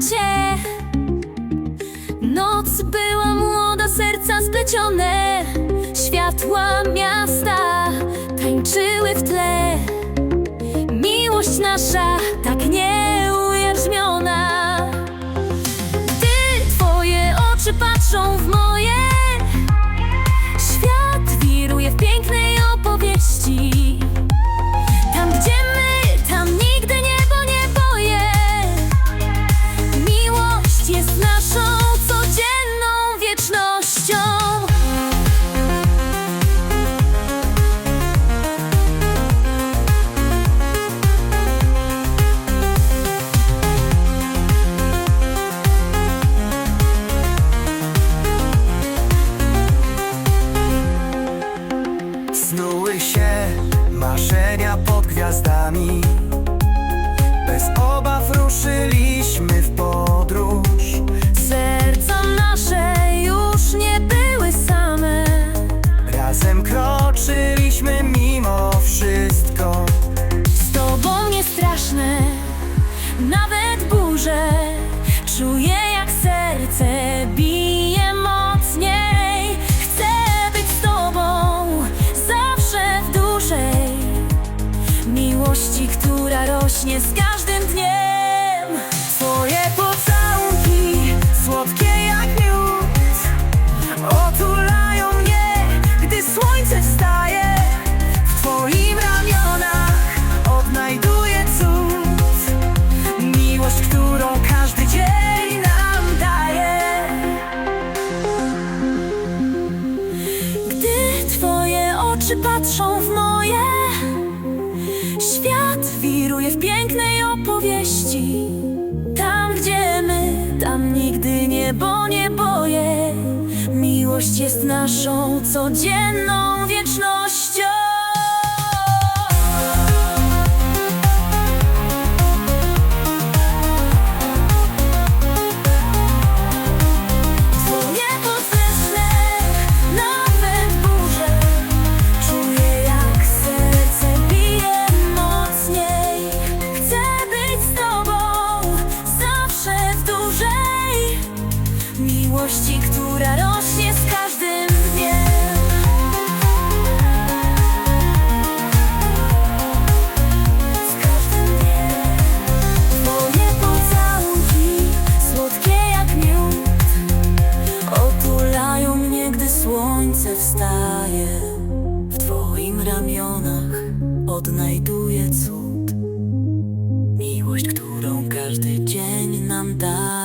cię Noc była młoda, serca splecione Światła miasta tańczyły w tle. Snuły się marzenia pod gwiazdami. Bez obaw ruszyliśmy Miłości, która rośnie z każdym dniem opowieści Tam gdzie my, tam nigdy niebo nie boje Miłość jest naszą codzienną wiecznością Miłości, która rośnie z każdym dniem. Z każdym dniem. Twoje pocałunki, słodkie jak miód Otulają mnie, gdy słońce wstaje. W twoim ramionach odnajduję cud. Miłość, którą każdy dzień nam daje